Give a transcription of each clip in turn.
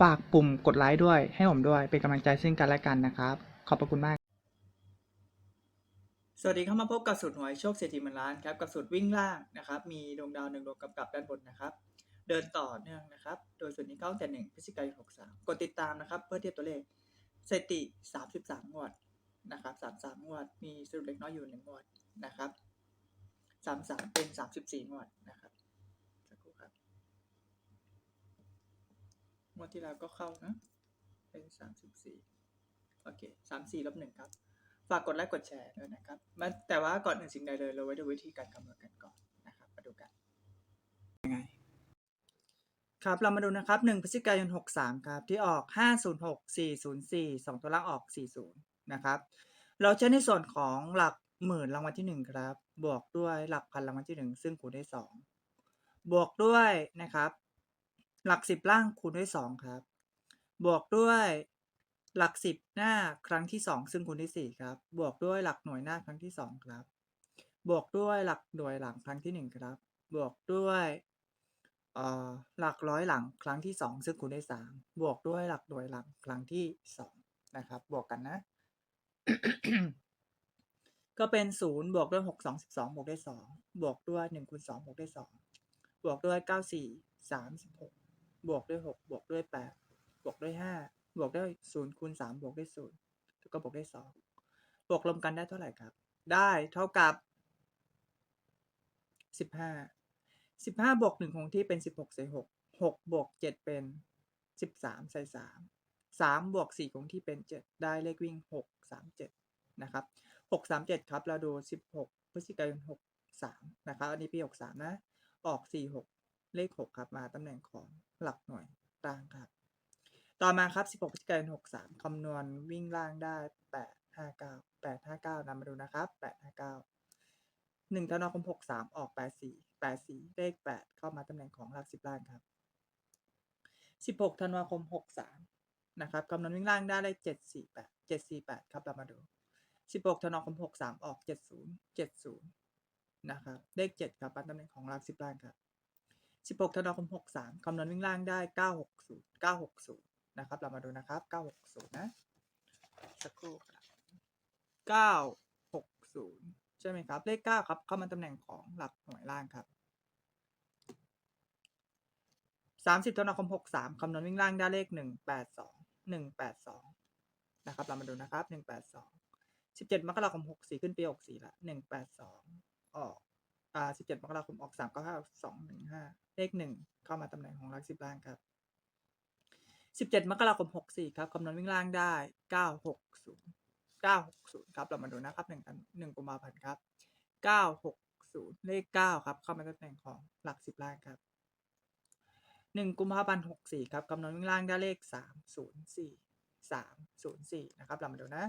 ฝากปุ่มกดไลค์ด้วย ให้ผมด้วย เป็นกำลังใจซึ่งกันและกันนะครับ ขอบพระคุณมาก สวัสดีครับมาพบกับสูตรหวยโชคเศรษฐีมื่นล้านครับ กับสูตรวิ่งล่างนะครับ มีดวงดาวหนึ่งดวงกำกับด้านบนนะครับ เดินต่อเนื่องนะครับ โดยสูตรนี้เข้าแต่หนึ่งพฤศจิกายนหกสามกดติดตามนะครับ เพื่อเทียบตัวเลขสถิติสามสิบสามงวดนะครับสามสามงวด มีสรุปเล็กน้อยอยู่หนึ่งงวดนะครับสามสามเป็นสามสิบสี่งวดนะครับสักครู่ครับง วดที่แล้วก็เข้านะ เป็นสามสิบสี่โอเคสามสี่ลบหนึ่งครับ ฝากกดไลค์กดแชร์ด้วยนะครับมาแต่ว่าก่อนอื่นสิ่งใดเลย เราไว้ดูวิธีการคำนวณกันก่อนนะครับ มาดูกันยังไง ครับ เรามาดูนะครับ1พฤศจิกายน63ครับ ที่ออก506 404 2ตัวล่างออก40นย์นะครับ เราใช้ในส่วนของหลักหมื่นรางวัลที่1ครับ บวกด้วยหลักพันรางวัลที่1ซึ่งคูณด้วย2บวกด้วยนะครับ หลัก10ล่างคูณด้วย2ครับ บวกด้วยหลัก10หน้าครั้งที่2ซึ่งคูณด้วย4ครับ บวกด้วยหลักหน่วยหน้าครั้งที่2ครับ บวกด้วยหลักหน่วยหลังครั้งที่1ครับ บวกด้วยหลักร้อยหลังครั้งที่2ซึ่งคูณด้วย3บวกด้วยหลักหน่วยหลังครั้งที่2นะครับ บวกกันนะ ก็เป็น0บวกด้วย6 2 12บสองบวกด้วย2บวกด้วย1คูณ2บวกด้วย2บวกด้วย9 4 36บหก บวกด้วย6บวกด้วย8บวกด้วย5บวกด้วย0คูณ3บวกด้วย0แล้วก็บวกด้วย2บวกรวมกันได้เท่าไหร่ครับ ได้เท่ากับ15 15บวก1คงที่เป็น16ใส่6 6บวก7เป็น13ใส่3 3บวก4คงที่เป็น7ได้เลขวิ่ง6 3 7นะครับ6 3 7ครับเราดู16พฤศจิกายน63นะครับอันนี้ปี63นะ ออก4 6 เลข 6 ครับ มาตำแหน่งของหลักหน่วยกลางครับ ต่อมาครับ 16พฤศจิกายน63 คำนวณวิ่งล่างได้ 8 5 9 8 5 9นำมาดูนะครับ 8 5 9 1ธันวาคม63 ออก 84 84 เลข 8 เข้ามาตำแหน่งของหลัก 10 ล่างครับ 16ธันวาคม 63 นะครับคำนวณวิ่งล่างได้เลข748 748 ครับเรามาดู 16ธันวาคม 63 ออก 70 70 นะครับ เลข 7 ครับมาตำแหน่งของหลัก 10 ล่างครับ 16ธันวาคม 63 คำนวณวิ่งล่างได้ 960 960 นะครับ เรามาดูนะครับ 960 นะ สักครู่ครับ960 ใช่ไหมครับ เลข 9 ครับ เข้ามาตำแหน่งของหลักหน่วยล่างครับ 30ธันวาคม 63 คำนวณวิ่งล่างได้เลข 182 182 นะครับ เรามาดูนะครับ 182 17มกราคม 64 ขึ้นปี 64 ละ 182 ออก อ่า17มกราคมออก3 9 5 2 1 5เลข1เข้ามาตำแหน่งของหลัก10ล่างครับ17มกราคม64ครับคำนวณวิ่งล่างได้960 960ครับเรามาดูนะครับ1กัน1กุมภาพันธ์ครับ960เลข9ครับ เข้ามาตำแหน่งของหลัก10ล่างครับ1กุมภาพันธ์64ครับคำนวณวิ่งล่างได้เลข304 304นะครับเรามาดูนะ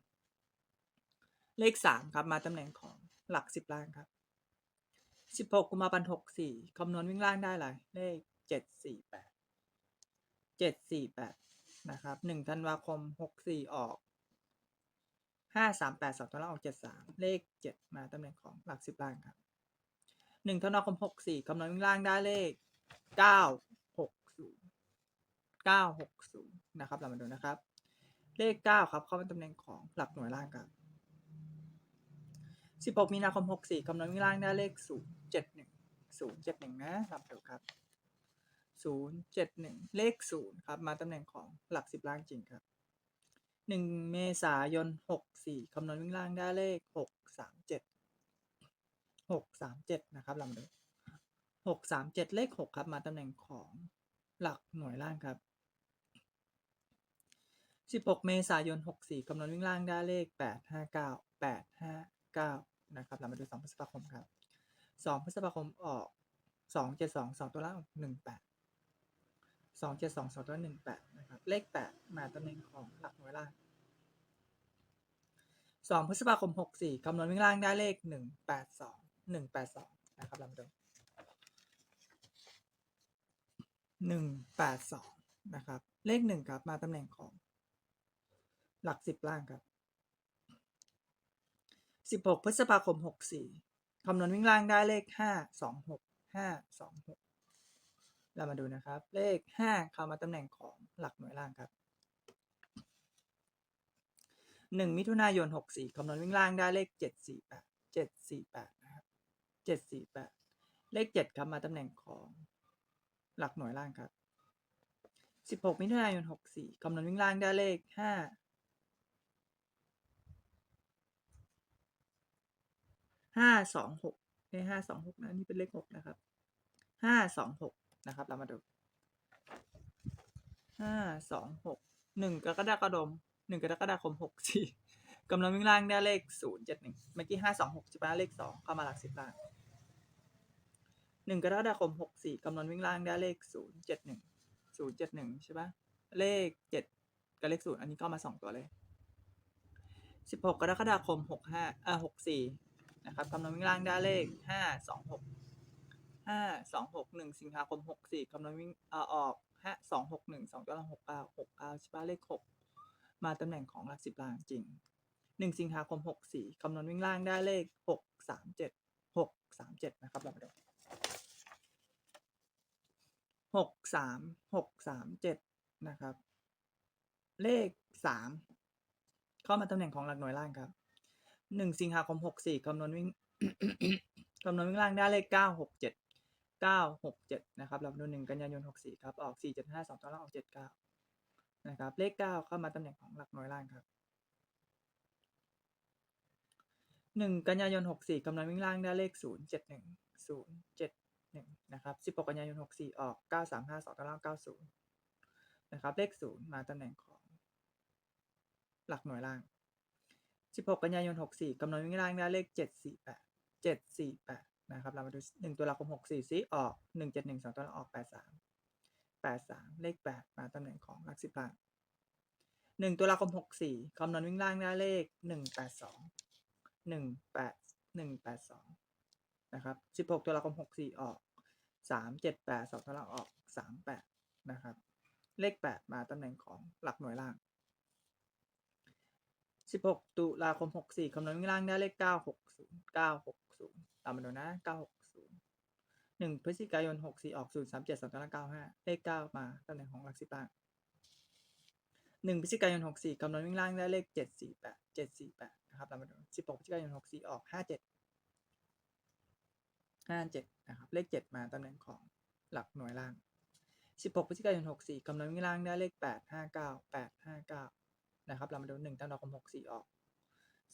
304 เลขสามครับมาตำแหน่งของหลักสิบล่างครับสิบหกกุมาพันธ์หกสี่คำนวณวิ่งล่างได้ไรยเลขเจ็ดสี่แปดเจ็ดสี่แปดนะครับหนึ่งธันวาคมหกสี่ออกห้าสามแปดสองธันวางออกเจ็ดสามเลขเจ็ดมาตำแหน่งของหลักสิบล่างครับหนึ่งธันวาคมหกสี่คำนวณวิ่งล่างได้เลขเก้าหกศูนย์เก้าหกศูนย์นะครับเรามาดูนะครับ เลขเก้าครับเข้าเป็นตำแหน่งของหลักหน่วยล่างครับ 16 มีนาคม 64คำนวณวิ่งล่างได้เลข 071 071 นะลำดียวครับ 071 เลข 0 ครับ มาตำแหน่งของหลัก 10 ล่างจริงครับ 1 เมษายน 64คำนวณวิ่งล่างได้เลข 637 637 นะครับลำดู637 เลข 6 ครับ มาตำแหน่งของหลักหน่วยล่างครับ16 เมษายน 64คำนวณวิ่งล่างได้เลข 859 859 นะครับเรามาดูสองพฤษภาคมครับสองพฤษภาคมออกสองเจ็ดสองสองตัวล่างหนึ่งแปดสองเจ็ดสองสองตัวหนึ่งแปดนะครับ เลขแปดมาตำแหน่งของหลักหน่วยล่างสองพฤษภาคมหกสี่คำนวณวิ่งล่างได้เลขหนึ่งแปดสองหนึ่งแปดสองนะครับลำดับหนึ่งแปดสองนะครับ เลขหนึ่งครับ มาตำแหน่งของหลักสิบล่างครับ 16 พฤษภาคม 64 คำนวณวิ่งล่างได้เลข 5 2 6 5 2 6 เรามาดูนะครับ เลข 5 เข้ามาตำแหน่งของหลักหน่วยล่างครับ 1 มิถุนายน 64 คำนวณวิ่งล่างได้เลข 7 4 8 7 4 8 นะครับ 7 4 8 เลข 7 เข้ามาตำแหน่งของหลักหน่วยล่างครับ 16 มิถุนายน 64 คำนวณวิ่งล่างได้เลข 5 ห้าสองหกเลขห้าสองหกนะนี่เป็นเลขหกนะครับห้าสองหกนะครับ เรามาดูห้าสองหกหนึ่งกรกฎาคมหนึ่งกรกฎาคมหกสี่กำลังวิ่งล่างได้เลขศูนย์เจ็ดหนึ่งเมื่อกี้ห้าสองหกใช่ปะเลขสองเข้ามาหลักสิบล่างหนึ่งกรกฎาคมหกสี่กำลังวิ่งล่างได้เลขศูนย์เจ็ดหนึ่งศูนย์เจ็ดหนึ่งใช่ปะเลขเจ็ดกับเลขศูนย์อันนี้ก็มาสองตัวเลยสิบหกกรกฎาคมหกห้าอ่าหกสี่ นะครับกำลังวิ่งล่างได้เลขห้าสองหกห้าสองหกหนึ่งสิงหาคมหกสี่กำลังวิ่งเอ่อออกห้าสองหกหนึ่งสองตัวละหกเก้าหกเก้าใช่ปะเลขหกมาตำแหน่งของหลักสิบล่างจริงหนึ่งสิงหาคมหกสี่คำนวณวิ่งล่างได้เลขหกสามเจ็ดหกสามเจ็ดนะครับเรามาดูหกสามหกสามเจ็ดนะครับ เลขสามเข้ามาตำแหน่งของหลักหน่วยล่างครับ หนึ่งสิงหาคมหกสี่คำนวณวิ่งคำนวณวิ่งล่างได้เลขเก้าหกเจ็ดเก้าหกเจ็ดนะครับลำดับหนึ่งกันยายนหกสี่ครับ ออกสี่เจ็ดห้าสองตัวล่างออกเจ็ดเก้านะครับ เลขเก้าเข้ามาตำแหน่งของหลักหน่วยล่างครับหนึ่งกันยายนหกสี่กำลังวิ่งล่างได้เลขศูนย์เจ็ดหนึ่งศูนย์เจ็ดหนึ่งนะครับสิบหกกันยายนหกสี่ออกเก้าสามห้าสองตัวล่างเก้าศูนย์นะครับ เลขศูนย์มาตำแหน่งของ หลักหน่วยล่าง 16 กันยายน 64กำลังวิ่งล่างได้เลข 748 748 นะครับ เรามาดู 1 ตัวละคม 64ซิออก 171 2 ตัวละออก 83 83 เลข 8 มาตำแหน่งของหลักสิบล่าง1ตัวละคม 64คำนวณวิ่งล่างได้เลข 182 18 182 นะครับ 16 ตัวละคม 64 ออก 378 2ตัวละออก 38 นะครับ เลข 8 มาตำแหน่งของหลักหน่วยล่าง 16 ตุลาคม 64 คำนวณวิ่งล่างได้เลข 960 960 ตามมาดูนะ 960 1 พฤศจิกายน 64 ออก 037 2ตัวละ95 เลข 9 มาตำแหน่งของหลักสิบล่าง 1 พฤศจิกายน 64 คำนวณวิ่งล่างได้เลข 748 748 นะครับ ตามมาดู 16 พฤศจิกายน 64 ออก 57 57 นะครับ เลข 7 มาตำแหน่งของหลักหน่วยล่าง 16 พฤศจิกายน 64กำลังวิ่งล่างได้เลข 859 859 นะครับ เรามาดู1ธันวาคม64ออก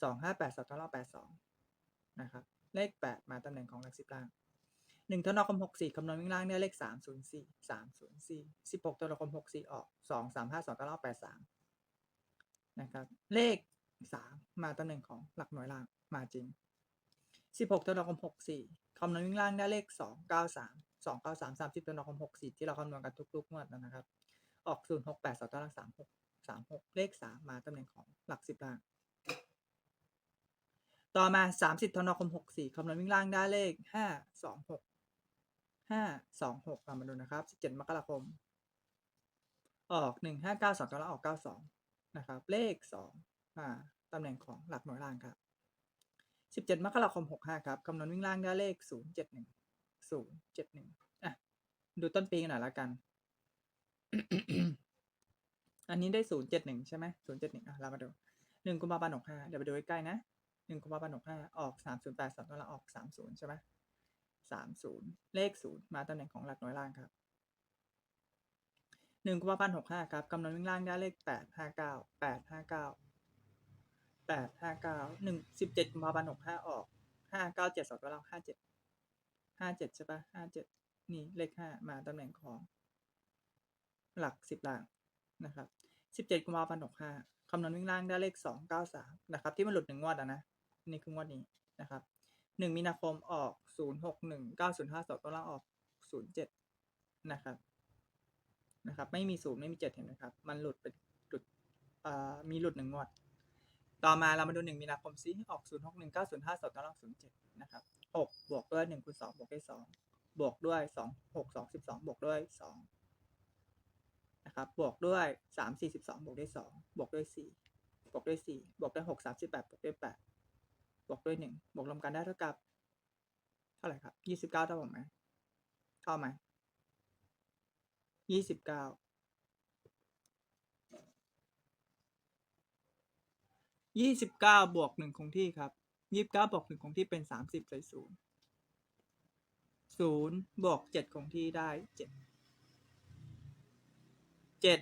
258 2ตัวละ82นะครับ เลข8มาตำแหน่งของหลักสิบล่าง1ธันวาคม64คำนวณวิ่งล่างได้เลข304 304 16ธันวาคม64ออก235 2ตัวละ83นะครับ เลข3มาตำแหน่งของหลักหน่วยล่างมาจริง16ธันวาคม64คำนวณวิ่งล่างได้เลข293 293 30ธันวาคม64ที่เราคำนวณกันทุกๆงวดนะครับ ออก068 2ตัว สามหกเลขสามมาตำแหน่งของหลักสิบล่าง ต่อมาสามสิบธนคมหกสี่คำนวณวิ่งล่างได้เลขห้าสองหกห้าสองหกมาดูนะครับสิบเจ็ดมกราคม ออกหนึ่งห้าเก้าสองแล้วออกเก้าสองนะครับ เลขสองมาตำแหน่งของหลักหน่วยล่างครับสิบเจ็ดมกราคมหกห้าครับคำนวณวิ่งล่างได้เลขศูนย์เจ็ดหนึ่งศูนย์เจ็ดหนึ่งอะ ดูต้นปีกันหน่อยละกัน อันนี้ได้071ใช่ไหม071อะเรามาดู1กุมภาพันธ์65เดี๋ยวไปดูใกล้ๆนะ1กุมภาพันธ์65ออก308 2ตัวละออก30ใช่ไหม30เลข0มาตำแหน่งของหลักน่วยล่างครับหนึ่งกุมภาพันธ์หกห้าครับกำหนดวิ่งล่างได้เลขแปดห้าเก้าแปดห้าเก้าแปดห้าเก้าหนึ่งสิบเจ็ดกุมภาพันธ์หกห้าออกห้าเก้าเจ็ดสองตัวเราห้าเจ็ดห้าเจ็ดใช่ปะห้าเจ็ดนี่เลขห้ามาตำแหน่งของ หลักสิบหล่าง นะครับสิบเจ็ดกุมภาพันธ์หกห้าคำนวณวิ่งล่างได้เลขสองเก้าสามนะครับ ที่มันหลุดหนึ่งงวดอะนะนี่คืองวดนี้นะครับหนึ่งมีนาคมออกศูนย์หกหนึ่งเก้าศูนย์ห้าสองตัวล่างออกศูนย์เจ็ดนะครับนะครับไม่มีศูนย์ไม่มีเจ็ดเห็นไหมครับ มันหลุดเป็นหลุดอ่ามีหลุดหนึ่งงวด ต่อมาเรามาดูหนึ่งมีนาคมซิออกศูนย์หกหนึ่งเก้าศูนย์ห้าสองตารางศูนย์เจ็ดนะครับหกบวกด้วยหนึ่งคูณสองบวกด้วยสองบวกด้วยสองหกสองสิบสองบวกด้วยสอง นะครับบวกด้วยสามสี่สิบสองบวกด้วยสองบวกด้วยสี่บวกด้วยสี่บวกด้วยหกสามสิบแปดบวกด้วยแปดบวกด้วยหนึ่งบวกรวมกันได้เท่ากับ เท่าไหร่ครับยี่สิบเก้าเท่าผมไหมเท่าไหมยี่สิบเก้ายี่สิบเก้าบวกหนึ่งคงที่ครับยี่สิบเก้าบวกหนึ่งคงที่เป็นสามสิบใส่ศูนย์ศูนย์บวกเจ็ดคงที่ได้เจ็ด เจ็ด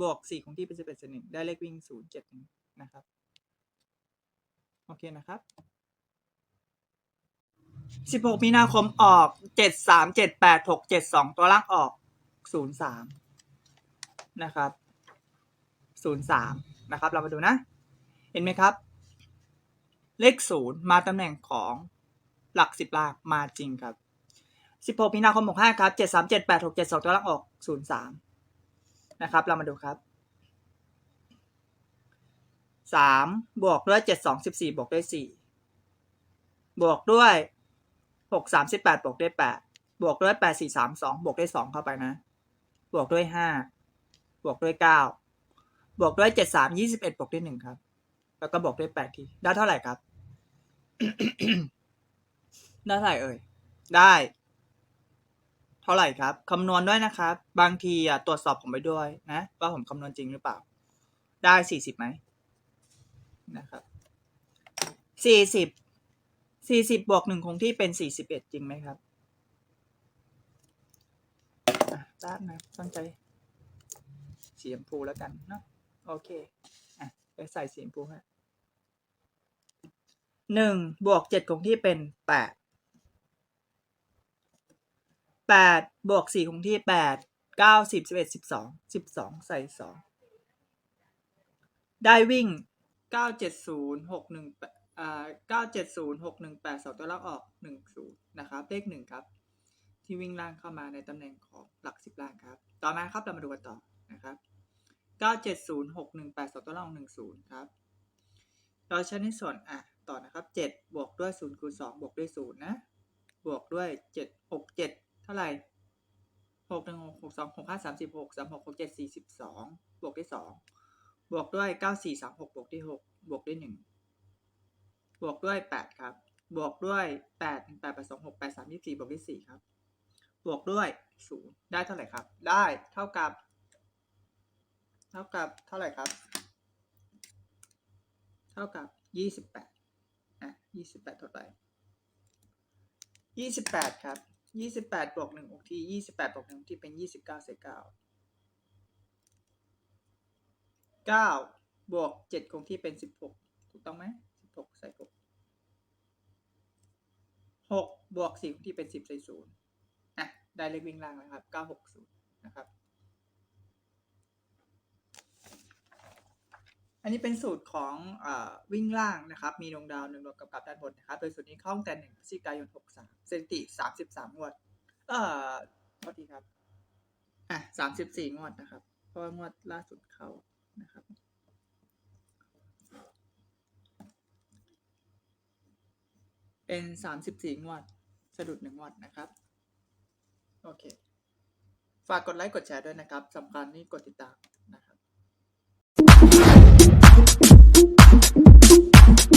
บวกสี่คงที่เป็นสิบเอ็ดส่วนหนึ่งได้เลขวิ่งศูนย์เจ็ดหนึ่งนะครับ โอเคนะครับสิบหกมีนาคมออกเจ็ดสามเจ็ดแปดหกเจ็ดสองตัวล่างออกศูนย์สามนะครับศูนย์สามนะครับ เรามาดูนะ เห็นไหมครับ เลขศูนย์มาตำแหน่งของหลักสิบล่างมาจริงครับสิบหกมีนาคมหกห้าครับเจ็ดสามเจ็ดแปดหกเจ็ดสองตัวล่างออกศูนย์สาม นะครับ เรามาดูครับสามบวกด้วยเจ็ดสองสิบสี่บวกด้วยสี่บวกด้วยหกสามสิบแปดบวกด้วยแปดบวกด้วยแปดสี่สามสองบวกด้วยสองเข้าไปนะ บวกด้วยห้าบวกด้วยเก้าบวกด้วยเจ็ดสามยี่สิบเอ็ดบวกด้วยหนึ่งครับ แล้วก็บวกด้วยแปดทีได้เท่าไหร่ครับ ได้เท่าไหร่เอ่ยได้ เท่าไหร่ครับคำนวณด้วยนะครับ บางทีอะตรวจสอบผมไปด้วยนะ ว่าผมคำนวณจริงหรือเปล่า ได้สี่สิบไหมนะครับสี่สิบสี่สิบบวกหนึ่งคงที่เป็นสี่สิบเอ็ดจริงไหมครับอะแป๊บนะตั้งใจสีชมพูแล้วกันเนาะโอเคอะไปใส่สีชมพูฮะหนึ่งบวกเจ็ดคงที่เป็นแปด แปดบวกสี่คงที่แปดเก้าสิบสิบเอ็ดสิบสองสิบสองใส่สองได้วิ่งเก้าเจ็ดศูนย์หกหนึ่งอ่าเก้าเจ็ดศูนย์หกหนึ่งแปดสองตัวล่างออกหนึ่งศูนย์นะครับเลขหนึ่งครับ ที่วิ่งล่างเข้ามาในตำแหน่งของหลักสิบล่างครับ ต่อมาครับเรามาดูกันต่อนะครับเก้าเจ็ดศูนย์หกหนึ่งแปดสองตัวล่างหนึ่งศูนย์ครับเราใช้ในส่วนอะต่อนะครับเจ็ดบวกด้วยศูนย์คูณสองบวกด้วยศูนย์นะบวกด้วยเจ็ดหกเจ็ด เท่าไหร่หกหนึ่งหกหกสองหกห้าสามสิบหกสามหกหกเจ็ดสี่สิบสองบวกด้วยสองบวกด้วยเก้าสี่สามหกบวกด้วยหกบวกด้วยหนึ่งบวกด้วยแปดครับ บวกด้วยแปดแปดแปดสองหกแปดสามยี่สี่บวกด้วยสี่ครับ บวกด้วยศูนย์ได้เท่าไหร่ครับ ได้เท่ากับ เท่ากับเท่าไหร่ครับ เท่ากับยี่สิบแปดอะยี่สิบแปดเท่าไหร่ยี่สิบแปดครับ ยี่สิบแปดบวกหนึ่งอกที่ยี่สิบแปดบวกหนึ่งที่เป็นยี่สิบเก้าเศษเก้าเก้าบวกเจ็ดคงที่เป็นสิบหกถูกต้องไหมสิบหกใส่หกหกบวกสี่คงที่เป็นสิบใส่ศูนย์อะได้เลขวิ่งล่างแล้วครับเก้าหกศูนย์นะครับ อันนี้เป็นสูตรของอวิ่งล่างนะครับ มีดวงดาวหนึ่งดวงกับกับด้านบนนะครับ โดยสูตรนี้เข้าตั้งแต่หนึ่งพฤศจิกายนหกสามสถิติสามสิบสามงวด เอ่อโทษทีครับ อะสามสิบสี่งวดนะครับ เพราะว่างวดล่าสุดเข้านะครับ เป็นสามสิบสี่งวด สะดุดหนึ่งงวดนะครับ โอเค ฝากกดไลค์กดแชร์ด้วยนะครับสำคัญนี่กดติดตาม Thank you.